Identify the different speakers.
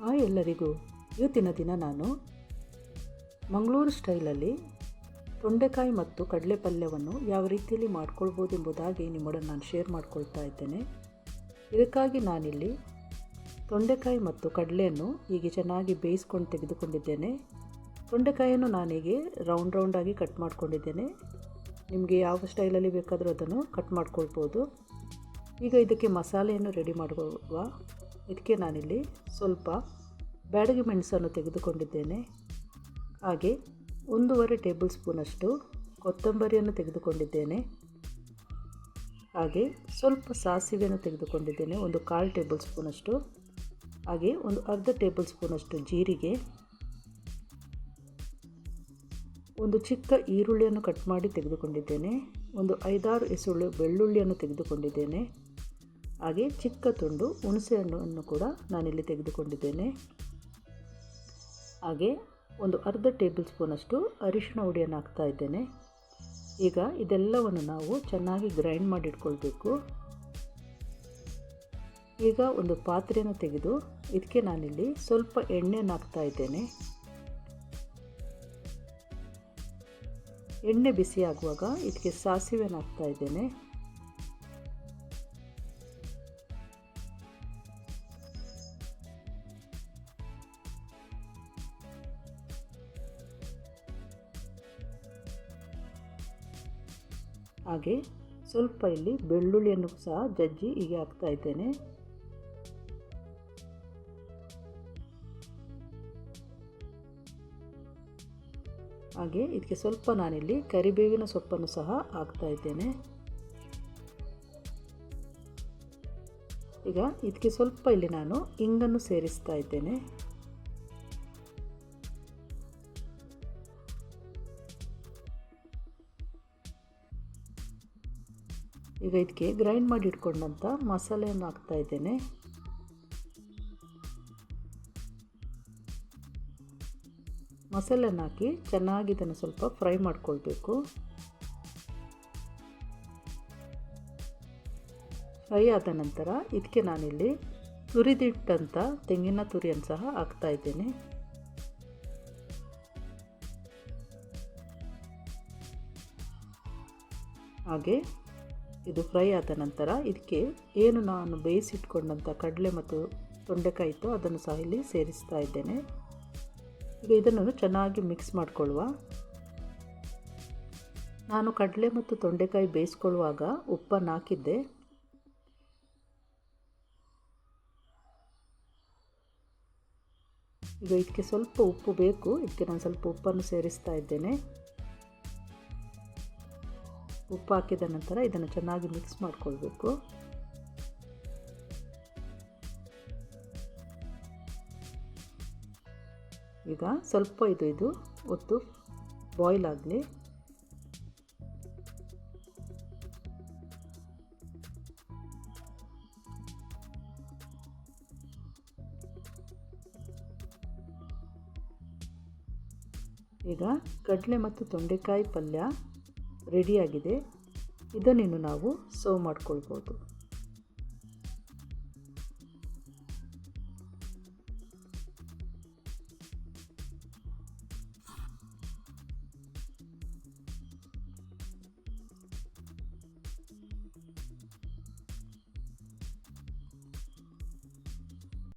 Speaker 1: Hi ಎಲ್ಲರಿಗೂ ಇವತ್ತಿನ ದಿನ ನಾನು ಮಂಗಳೂರು ಸ್ಟೈಲಲ್ಲಿ ತೊಂಡೆಕಾಯಿ ಮತ್ತು ಕಡಲೆ ಪಲ್ಯವನ್ನು ಯಾವ ರೀತಿಯಲ್ಲಿ ಮಾಡ್ಕೊಳ್ಬೋದು ಎಂಬುದಾಗಿ ನಿಮ್ಮೊಡನೆ ನಾನು ಶೇರ್ ಮಾಡ್ಕೊಳ್ತಾ ಇದ್ದೇನೆ. ಇದಕ್ಕಾಗಿ ನಾನಿಲ್ಲಿ ತೊಂಡೆಕಾಯಿ ಮತ್ತು ಕಡಲೆಯನ್ನು ಹೀಗೆ ಚೆನ್ನಾಗಿ ಬೇಯಿಸ್ಕೊಂಡು ತೆಗೆದುಕೊಂಡಿದ್ದೇನೆ. ತೊಂಡೆಕಾಯಿಯನ್ನು ನಾನೀಗೆ ರೌಂಡ್ ರೌಂಡಾಗಿ ಕಟ್ ಮಾಡ್ಕೊಂಡಿದ್ದೇನೆ. ನಿಮಗೆ ಯಾವ ಸ್ಟೈಲಲ್ಲಿ ಬೇಕಾದರೂ ಅದನ್ನು ಕಟ್ ಮಾಡ್ಕೊಳ್ಬೋದು. ಈಗ ಇದಕ್ಕೆ ಮಸಾಲೆಯನ್ನು ರೆಡಿ ಮಾಡುವ ಇದಕ್ಕೆ ನಾನಿಲ್ಲಿ ಸ್ವಲ್ಪ ಬ್ಯಾಡಗಿ ಮೆಣಸನ್ನು ತೆಗೆದುಕೊಂಡಿದ್ದೇನೆ. ಹಾಗೆ ಒಂದೂವರೆ ಟೇಬಲ್ ಸ್ಪೂನಷ್ಟು ಕೊತ್ತಂಬರಿಯನ್ನು ತೆಗೆದುಕೊಂಡಿದ್ದೇನೆ. ಹಾಗೆ ಸ್ವಲ್ಪ ಸಾಸಿವೆಯನ್ನು ತೆಗೆದುಕೊಂಡಿದ್ದೇನೆ, ಒಂದು ಕಾಲು ಟೇಬಲ್ ಸ್ಪೂನಷ್ಟು ಹಾಗೆ ಒಂದು ಅರ್ಧ ಟೇಬಲ್ ಸ್ಪೂನಷ್ಟು ಜೀರಿಗೆ. ಒಂದು ಚಿಕ್ಕ ಈರುಳ್ಳಿಯನ್ನು ಕಟ್ ಮಾಡಿ ತೆಗೆದುಕೊಂಡಿದ್ದೇನೆ. ಒಂದು ಐದಾರು ಎಸುಳು ಬೆಳ್ಳುಳ್ಳಿಯನ್ನು ತೆಗೆದುಕೊಂಡಿದ್ದೇನೆ. ಹಾಗೆ ಚಿಕ್ಕ ತುಂಡು ಹುಣಸೆ ಹಣ್ಣನ್ನು ಕೂಡ ನಾನಿಲ್ಲಿ ತೆಗೆದುಕೊಂಡಿದ್ದೇನೆ. ಹಾಗೆ ಒಂದು ಅರ್ಧ ಟೇಬಲ್ ಸ್ಪೂನಷ್ಟು ಅರಿಶಿಣ ಹುಡಿಯನ್ನು ಹಾಕ್ತಾ ಇದ್ದೇನೆ. ಈಗ ಇದೆಲ್ಲವನ್ನು ನಾವು ಚೆನ್ನಾಗಿ ಗ್ರೈಂಡ್ ಮಾಡಿಟ್ಕೊಳ್ಬೇಕು ಈಗ ಒಂದು ಪಾತ್ರೆಯನ್ನು ತೆಗೆದು ಇದಕ್ಕೆ ನಾನಿಲ್ಲಿ ಸ್ವಲ್ಪ ಎಣ್ಣೆಯನ್ನು ಹಾಕ್ತಾ ಇದ್ದೇನೆ. ಎಣ್ಣೆ ಬಿಸಿ ಆಗುವಾಗ ಇದಕ್ಕೆ ಸಾಸಿವೆಯನ್ನು ಹಾಕ್ತಾ ಇದ್ದೇನೆ. ಹಾಗೆ ಸ್ವಲ್ಪ ಇಲ್ಲಿ ಬೆಳ್ಳುಳ್ಳಿಯನ್ನು ಸಹ ಜಜ್ಜಿ ಹೀಗೆ ಹಾಕ್ತಾ ಇದ್ದೇನೆ. ಹಾಗೆ ಇದಕ್ಕೆ ಸ್ವಲ್ಪ ನಾನಿಲ್ಲಿ ಕರಿಬೇವಿನ ಸೊಪ್ಪನ್ನು ಸಹ ಹಾಕ್ತಾ ಇದ್ದೇನೆ. ಈಗ ಇದಕ್ಕೆ ಸ್ವಲ್ಪ ಇಲ್ಲಿ ನಾನು ಇಂಗನ್ನು ಸೇರಿಸ್ತಾ ಇದ್ದೇನೆ. ಈಗ ಇದಕ್ಕೆ ಗ್ರೈಂಡ್ ಮಾಡಿ ಇಟ್ಕೊಂಡಂಥ ಮಸಾಲೆಯನ್ನು ಹಾಕ್ತಾ ಇದ್ದೇನೆ. ಮಸಾಲೆಯನ್ನು ಹಾಕಿ ಚೆನ್ನಾಗಿ ಇದನ್ನು ಸ್ವಲ್ಪ ಫ್ರೈ ಮಾಡ್ಕೊಳ್ಬೇಕು. ಫ್ರೈ ಆದ ನಂತರ ಇದಕ್ಕೆ ನಾನಿಲ್ಲಿ ತುರಿದಿಟ್ಟಂಥ ತೆಂಗಿನ ತುರಿಯನ್ನು ಸಹ ಹಾಕ್ತಾ ಇದ್ದೇನೆ. ಹಾಗೆ ಇದು ಫ್ರೈ ಆದ ನಂತರ ಇದಕ್ಕೆ ಏನು ನಾನು ಬೇಯಿಸಿಟ್ಕೊಂಡಂಥ ಕಡಲೆ ಮತ್ತು ತೊಂಡೆಕಾಯಿ ಇತ್ತು ಅದನ್ನು ಸಹ ಇಲ್ಲಿ ಸೇರಿಸ್ತಾ ಇದ್ದೇನೆ. ಈಗ ಇದನ್ನು ಚೆನ್ನಾಗಿ ಮಿಕ್ಸ್ ಮಾಡಿಕೊಳ್ಳುವ. ನಾನು ಕಡಲೆ ಮತ್ತು ತೊಂಡೆಕಾಯಿ ಬೇಯಿಸ್ಕೊಳ್ಳುವಾಗ ಉಪ್ಪನ್ನು ಹಾಕಿದ್ದೆ. ಈಗ ಇದಕ್ಕೆ ಸ್ವಲ್ಪ ಉಪ್ಪು ಬೇಕು. ಇದಕ್ಕೆ ನಾನು ಸ್ವಲ್ಪ ಉಪ್ಪನ್ನು ಸೇರಿಸ್ತಾ ಇದ್ದೇನೆ. ಉಪ್ಪು ಹಾಕಿದ ನಂತರ ಇದನ್ನು ಚೆನ್ನಾಗಿ ಮಿಕ್ಸ್ ಮಾಡಿಕೊಳ್ಬೇಕು. ಈಗ ಸ್ವಲ್ಪ ಇದು ಇದು ಒತ್ತು ಬಾಯ್ಲ್ ಆಗಲಿ. ಈಗ ಕಡಲೆ ಮತ್ತು ತೊಂಡೆಕಾಯಿ ಪಲ್ಯ. ರೆಡಿಯಾಗಿದೆ. ಇದನ್ನಿನ್ನು ನಾವು ಸರ್ವ್ ಮಾಡ್ಕೊಳ್ಬೋದು.